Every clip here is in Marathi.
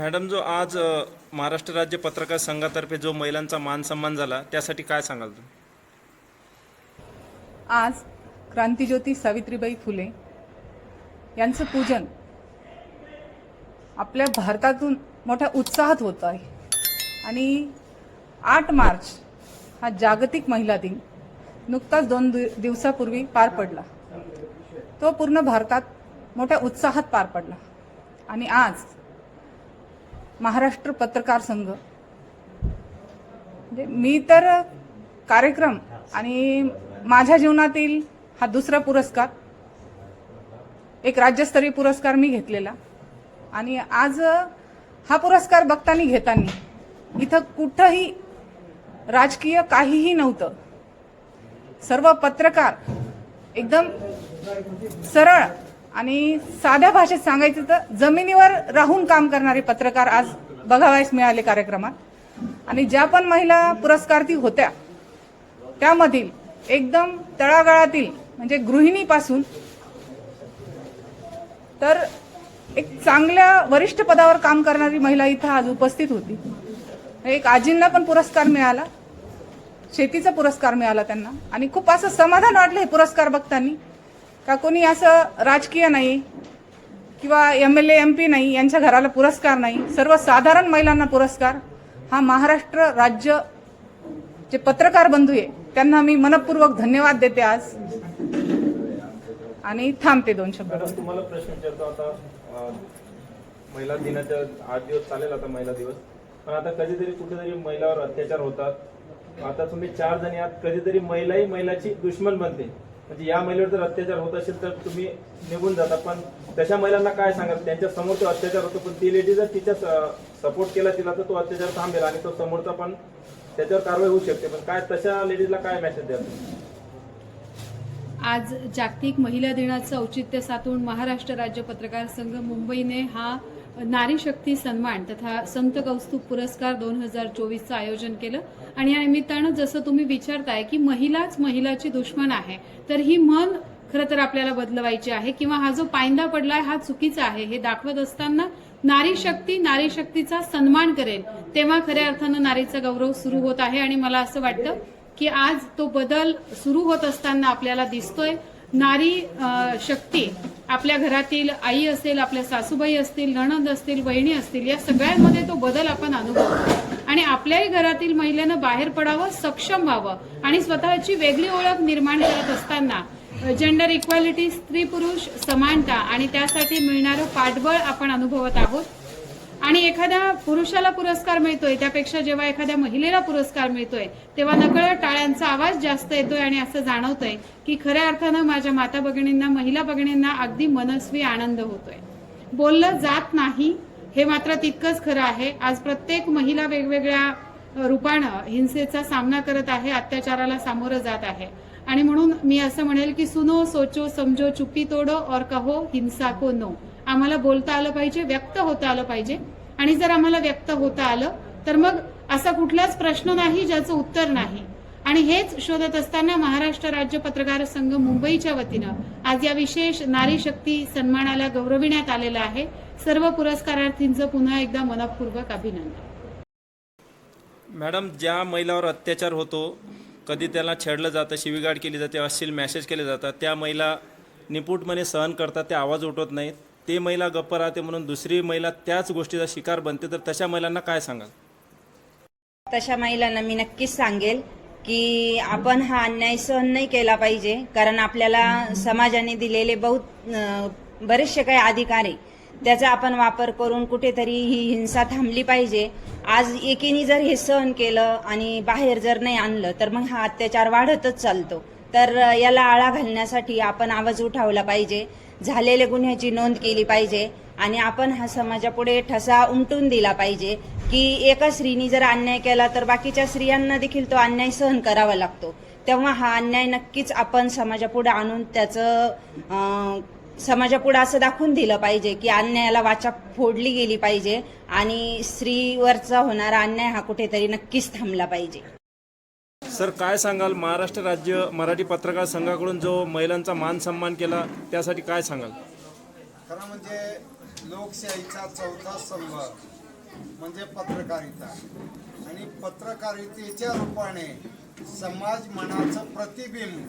मॅडम जो आज अ, महाराष्ट्र राज्य पत्रकार संघातर्फे जो महिलांचा मान सन्मान झाला त्यासाठी काय सांगाल तुम्ही? आज क्रांतिज्योती सावित्रीबाई फुले यांचं पूजन आपल्या भारतातून मोठ्या उत्साहात होत आहे. आणि आठ मार्च हा जागतिक महिला दिन नुकताच दोन दि दिवसापूर्वी पार पडला. तो पूर्ण भारतात मोठ्या उत्साहात पार पडला. आणि आज महाराष्ट्र पत्रकार संघ. म्हणजे मी तर कार्यक्रम आणि माझ्या जीवनातील हा दुसरा पुरस्कार एक राज्यस्तरीय पुरस्कार मी घेतलेला. आणि आज हा पुरस्कार बघताना घेताना इथं कुठंही राजकीय काहीही नव्हतं. सर्व पत्रकार एकदम सरळ आणि साध्या भाषेत सांगायचं तर जमिनीवर राहून काम करणारे पत्रकार आज बघावयास मिळाले कार्यक्रमात. आणि ज्या पण महिला पुरस्कार्थी होत्या त्यामधील एकदम तळागाळातील म्हणजे गृहिणीपासून तर एक चांगल्या वरिष्ठ पदावर काम करणारी महिला इथं आज उपस्थित होती. एक आजींना पण पुरस्कार मिळाला शेतीचा पुरस्कार मिळाला त्यांना. आणि खूप असं समाधान वाटलं हे पुरस्कार बघताना. का कोणी असं राजकीय नाही किंवा M L A M P नाही यांच्या घराला पुरस्कार नाही सर्वसाधारण महिलांना पुरस्कार हा महाराष्ट्र राज्य जे पत्रकार बंधू आहे त्यांना मी मनपूर्वक धन्यवाद देते आज. आणि थांबते दोन शब्द. तुम्हाला प्रश्न विचारतो आता महिला दिनाच्या आठ दिवस चालेल आता महिला दिवस पण आता कधीतरी कुठेतरी महिलावर अत्याचार होतात. आता तुम्ही चार जणी आहात कधीतरी महिलाही महिलाची दुश्मन बनते. म्हणजे या महिलेवर जर अत्याचार होत असेल तर तुम्ही निघून जाता. पण तशा महिलांना काय सांगाल? त्यांच्यासमोर तो अत्याचार होतो पण ती लेडी जर तिच्या सपोर्ट केला तिला तर तो अत्याचार थांबेल आणि तो समोरचा पण त्याच्यावर कारवाई होऊ शकते. पण काय तशा लेडीजला काय मेसेज द्याल? आज जागतिक महिला दिनाचं औचित्य साधून महाराष्ट्र राज्य पत्रकार संघ मुंबईने हा नारी शक्ती सन्मान तथा संत कौस्तुभ पुरस्कार दोन हजार चोवीसचं आयोजन केलं. आणि या निमित्तानं जसं तुम्ही विचारताय की महिलाच महिलाची दुश्मन आहे तर ही मन खरं तर आपल्याला बदलवायची आहे किंवा हा जो पायंदा पडलाय हा चुकीचा आहे हे दाखवत असताना नारी शक्ती नारी शक्तीचा सन्मान करेल तेव्हा खऱ्या अर्थानं नारीचा गौरव सुरू होत आहे. आणि मला असं वाटतं की आज तो बदल सुरू होत असताना आपल्याला दिसतोय. नारी शक्ती आपल्या घरातील आई असेल आपल्या सासूबाई असतील नणंद असतील बहिणी असतील या सगळ्यांमध्ये तो बदल आपण अनुभवतो. आणि आपल्याही घरातील महिलेनं बाहेर पडावं सक्षम व्हावं आणि स्वतःची वेगळी ओळख निर्माण करत असताना जेंडर इक्वॅलिटी स्त्री पुरुष समानता आणि त्यासाठी मिळणारं पाठबळ आपण अनुभवत आहोत. आणि एखाद्या पुरुषाला पुरस्कार मिळतोय त्यापेक्षा जेव्हा एखाद्या महिलेला पुरस्कार मिळतोय तेव्हा नकळत टाळ्यांचा आवाज जास्त येतोय आणि असं जाणवतंय की खऱ्या अर्थानं माझ्या माता भगिनींना महिला भगिनींना अगदी मनस्वी आनंद होतोय. बोललं जात नाही हे मात्र तितकंच खरं आहे. आज प्रत्येक महिला वेगवेगळ्या रूपानं हिंसेचा सामना करत आहे अत्याचाराला सामोरं जात आहे. आणि म्हणून मी असं म्हणेल की सुनो सोचो समजो चुप्पी तोडो और कहो हिंसा को नो. आम्हाला बोलता आलं पाहिजे व्यक्त होता आलं पाहिजे. आणि जर आम्हाला व्यक्त होता आलं तर मग असा कुठलाच प्रश्न नाही ज्याचं उत्तर नाही. आणि हेच शोधत असताना महाराष्ट्र राज्य पत्रकार संघ मुंबईच्या वतीनं आज या विशेष नारी शक्ती सन्मानाला गौरविण्यात आलेलं आहे. सर्व पुरस्कारार्थींचं पुन्हा एकदा मनपूर्वक अभिनंदन. मॅडम ज्या महिलावर अत्याचार होतो कधी त्याला छेडलं जातं शिवीगाड केली जाते अश्लील मॅसेज केले जातात. त्या महिला निपूटपणे सहन करतात ते आवाज उठवत नाहीत. ते महिला गप्प राहते म्हणून दुसरी महिला त्याच गोष्टीचा शिकार बनते. तर तशा महिलांना काय सांगाल? तशा महिलांना मी नक्कीच सांगेल की आपण हा अन्याय सहन नाही केला पाहिजे. कारण आपल्याला समाजाने दिलेले बहुत बरेचसे काही अधिकार आहे. त्याचा आपण वापर करून कुठेतरी ही हिंसा थांबली पाहिजे. आज एकीने जर हे सहन केलं आणि बाहेर जर नाही आणलं तर मग हा अत्याचार वाढतच चालतो. तर याला आळा घालण्यासाठी आपण आवाज उठावला पाहिजे. झालेल्या गुन्ह्याची नोंद केली पाहिजे आणि आपण हा समाजापुढे ठसा उमटून दिला पाहिजे की एका स्त्रीनी जर अन्याय केला तर बाकीच्या स्त्रियांना देखील तो अन्याय सहन करावा लागतो. तेव्हा हा अन्याय नक्कीच आपण समाजापुढे आणून त्याचं समाजापुढे असं दाखवून दिलं पाहिजे की अन्यायाला वाचा फोडली गेली पाहिजे आणि स्त्रीवरचा होणारा अन्याय हा कुठेतरी नक्कीच थांबला पाहिजे. सर काय सांगाल? महाराष्ट्र राज्य मराठी पत्रकार संघाकडून जो महिलांचा मान सन्मान केला त्यासाठी काय सांगाल? खरं म्हणजे लोकशाहीचा चौथा स्तंभ म्हणजे पत्रकारिता. आणि पत्रकारितेच्या रूपाने समाज मनाचं प्रतिबिंब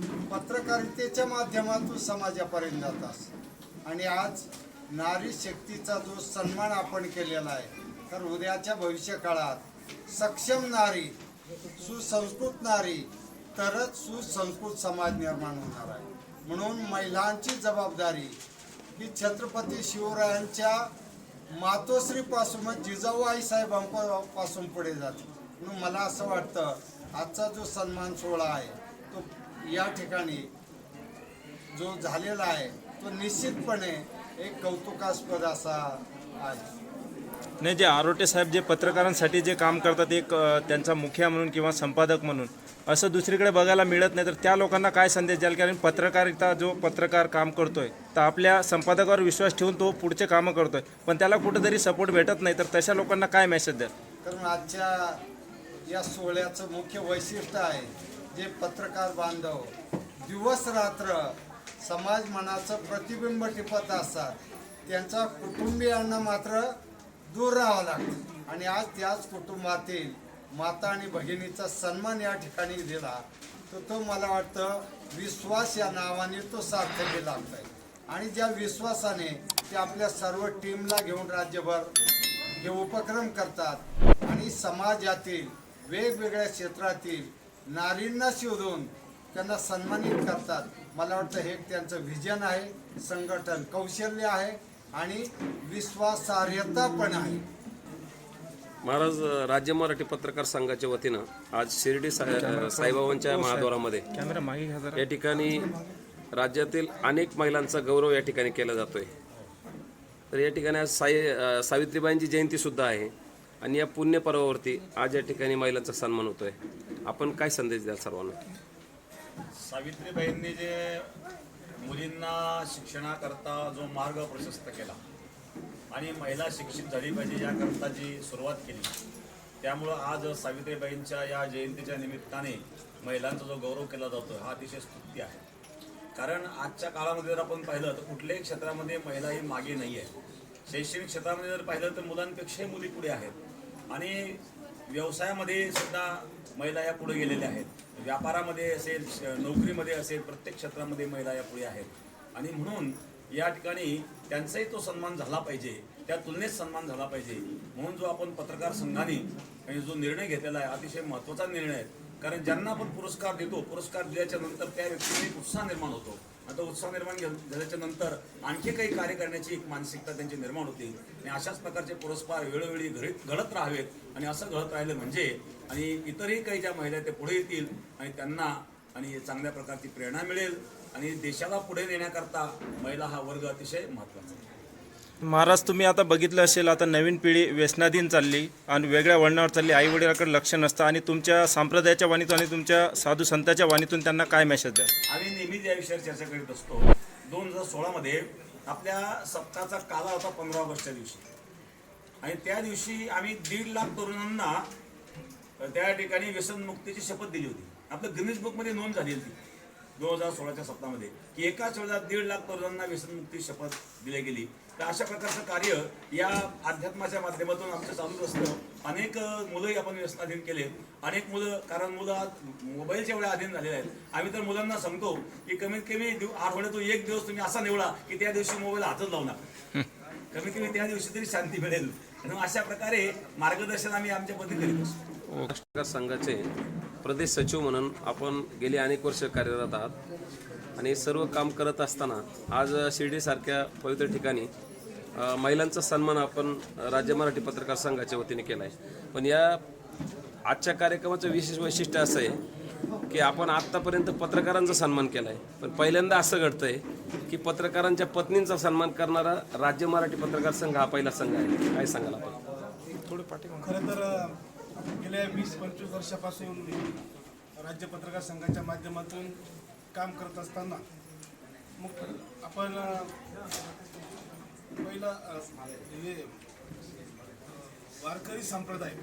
पत्रकारितेच्या माध्यमातून समाजापर्यंत जातात आणि आज नारी शक्तीचा जो सन्मान आपण केलेला आहे तर उद्याच्या भविष्य काळात सक्षम नारी सुसंस्कृत नारी तरच सुसंस्कृत समाज निर्माण होणार आहे. म्हणून महिलांची जबाबदारी ही छत्रपती शिवरायांच्या मातोश्रीपासूनच जिजाऊ साहेबांपासून पुढे जाते. म्हणून मला असं वाटतं आजचा जो सन्मान सोहळा आहे या ठिकाणी जो झालेला आहे तो निश्चितपणे एक कौतुकास्पद असा आहे. नाही जे आरोटे साहेब जे पत्रकारांसाठी जे काम करतात एक त्यांचा मुखिया म्हणून किंवा संपादक म्हणून असं दुसरीकडे बघायला मिळत नाही तर त्या लोकांना काय संदेश द्याल? कारण पत्रकारिता जो पत्रकार काम करतोय तर आपल्या संपादकावर विश्वास ठेवून तो पुढचे कामं करतोय. पण त्याला कुठेतरी सपोर्ट भेटत नाही तर तशा लोकांना काय मेसेज द्याल? कारण आजच्या या सोहळ्याचं मुख्य वैशिष्ट्य आहे जे पत्रकार बांधव दिवस रात्र समाज मनाचं प्रतिबिंब टिपत असतात त्यांचा कुटुंबियांना मात्र दूर राहावं लागतं. आणि आज त्याच कुटुंबातील माता आणि भगिनीचा सन्मान या ठिकाणी दिला तर तो मला वाटतं विश्वास या नावाने तो साध्य लागत आहे आणि ज्या विश्वासाने ते आपल्या सर्व टीमला घेऊन राज्यभर हे उपक्रम करतात आणि समाजातील वेगवेगळ्या क्षेत्रातील नारींना शोधून त्यांना सन्मानित करतात. मला वाटतं हे त्यांचं व्हिजन आहे संघटन कौशल्य आहे आणि विश्वासार्हता पण आहे. महाराज राज्य मराठी पत्रकार संघाच्या वतीनं आज शिर्डी साई साईबाबांच्या महाद्वारामध्ये घ्या जरा. या ठिकाणी राज्यातील अनेक महिलांचा गौरव या ठिकाणी केला जातोय. तर या ठिकाणी आज साई सावित्रीबाईंची जयंती सुद्धा आहे. आणि या पुण्य पर्वावरती आज या ठिकाणी महिलांचा सन्मान होतोय. आपण काय संदेश द्याल सर्वांना? सावित्रीबाईंनी जे मुलींना शिक्षणाकरता जो मार्ग प्रशस्त केला आणि महिला शिक्षित झाली पाहिजे याकरता जी सुरुवात केली त्यामुळं आज सावित्रीबाईंच्या या जयंतीच्या निमित्ताने महिलांचा जो गौरव केला जातो हा अतिशय स्तुती आहे. कारण आजच्या काळामध्ये जर आपण पाहिलं तर कुठल्याही क्षेत्रामध्ये महिला ही मागे नाही आहे शैक्षणिक क्षेत्रामध्ये जर पाहिलं तर मुलांपेक्षाही मुली पुढे आहेत. आणि व्यवसायामध्ये सुद्धा महिला या पुढे गेलेल्या आहेत. व्यापारामध्ये असेल श- नोकरीमध्ये असेल प्रत्येक क्षेत्रामध्ये महिला या पुढे आहेत. आणि म्हणून या ठिकाणी त्यांचाही तो सन्मान झाला पाहिजे त्या तुलनेत सन्मान झाला पाहिजे. म्हणून जो आपण पत्रकार संघाने आणि जो निर्णय घेतलेला आहे अतिशय महत्त्वाचा निर्णय आहे. कारण ज्यांना आपण पुरस्कार देतो पुरस्कार दिल्याच्या नंतर त्या व्यक्तीने उत्साह निर्माण होतो. आता उत्साह निर्माण झाल्याच्यानंतर आणखी काही कार्य करण्याची एक मानसिकता त्यांची निर्माण होती. आणि अशाच प्रकारचे पुरस्कार वेळोवेळी घडीत घडत राहावेत. आणि असं घडत राहिलं म्हणजे आणि इतरही काही ज्या महिला ते पुढे येतील आणि त्यांना आणि चांगल्या प्रकारची प्रेरणा मिळेल. आणि देशाला पुढे नेण्याकरता महिला हा वर्ग अतिशय महत्त्वाचा आहे. महाराज तुम्ही आता बघितलं असेल आता नवीन पिढी व्यसनाधीन चालली आणि वेगळ्या वळणावर चालली. आई वडिलाकडे लक्ष नसतं आणि तुमच्या संप्रदायाच्या वाणीतून आणि तुमच्या साधू संतांच्या वाणीतून त्यांना काय मेसेज द्या? आम्ही नेहमीच या विषयावर चर्चा करीत असतो. दोन हजार सोळामध्ये आपल्या सप्ताहाचा काला होता पंधरा ऑगस्टच्या दिवशी. आणि त्या दिवशी आम्ही दीड लाख तरुणांना त्या ठिकाणी व्यसनमुक्तीची शपथ दिली होती. आपलं गिनीज बुकमध्ये नोंद झाली होती. दोन हजार सोळाच्या सप्ताहामध्ये की एकाच वेळेला दीड लाख तरुणांना व्यसनमुक्ती शपथ दिली गेली. तर अशा प्रकारचं कार्य या अध्यात्माच्या माध्यमातून आमचं चालूच असतं. अनेक मुलंही आपण व्यसनाधीन केले. अनेक मुलं कारण मुलं आज मोबाईलच्या एवढ्या अधीन झालेले आहेत. आम्ही तर मुलांना सांगतो की कमीत कमी आठवड्यातून एक दिवस तुम्ही असा निवडा की त्या दिवशी मोबाईल हातच लावणार कमीत कमी त्या दिवशी तरी शांती मिळेल. अशा प्रकारे मार्गदर्शन आम्ही आमच्या पद्धती करीत. संघाचे प्रदेश सचिव म्हणून आपण गेली अनेक वर्ष कार्यरत आहात. आणि सर्व काम करत असताना आज शिर्डीसारख्या पवित्र ठिकाणी महिलांचा सन्मान आपण राज्य मराठी पत्रकार संघाच्या वतीने केला आहे पण या आजच्या कार्यक्रमाचं विशेष वैशिष्ट्य असं आहे की आपण आत्तापर्यंत पत्रकारांचा सन्मान केला आहे पण पहिल्यांदा असं घडतं आहे की पत्रकारांच्या पत्नींचा सन्मान करणारा राज्य मराठी पत्रकार संघ हा पहिला संघ आहे. काय सांगाल आपण? खरं तर गेल्या वीस पंचवीस वर्षापासून राज्य पत्रकार संघाच्या माध्यमातून काम करत असताना मग आपण पहिला पहिलं हे वारकरी संप्रदाय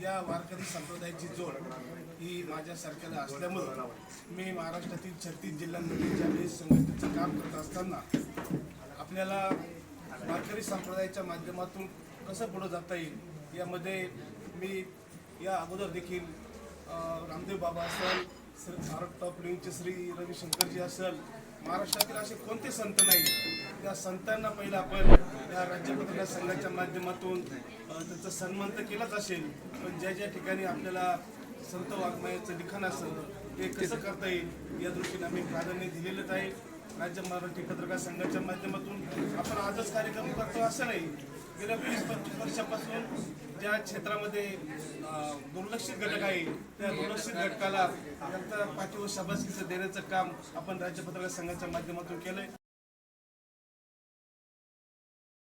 या वारकरी संप्रदायाची जोड ही माझ्यासारख्याला असल्यामुळं मी महाराष्ट्रातील छत्तीस जिल्ह्यांमध्ये ज्यावेळेस संघटनेचं काम करत असताना आपल्याला वारकरी संप्रदायाच्या माध्यमातून कसं पुढं जाता येईल यामध्ये मी या अगोदर देखील रामदेव बाबा असेल श्री भारत टॉप लिंकचे श्री रविशंकरजी असेल महाराष्ट्रातील असे कोणते संत नाही? त्या संतांना पहिलं आपण या राज्य पत्रकार संघाच्या माध्यमातून त्यांचा सन्मान तर केलाच असेल पण ज्या ज्या ठिकाणी आपल्याला संत वाङ्मयाचं लिखाण असं ते कसं करता येईल या दृष्टीने आम्ही प्राधान्य दिलेलंच आहे. राज्य मराठी पत्रकार संघाच्या माध्यमातून आपण आजच कार्यक्रम करतो असं नाही. गेल्या वीस पंचवीस वर्षापासून ज्या क्षेत्रामध्ये दुर्लक्षित घटक आहे त्या दुर्लक्षित घटकाला त्यांचा पाठीवर शाबासकीचं देण्याचं काम आपण राज्य पत्रकार संघाच्या माध्यमातून केलंय.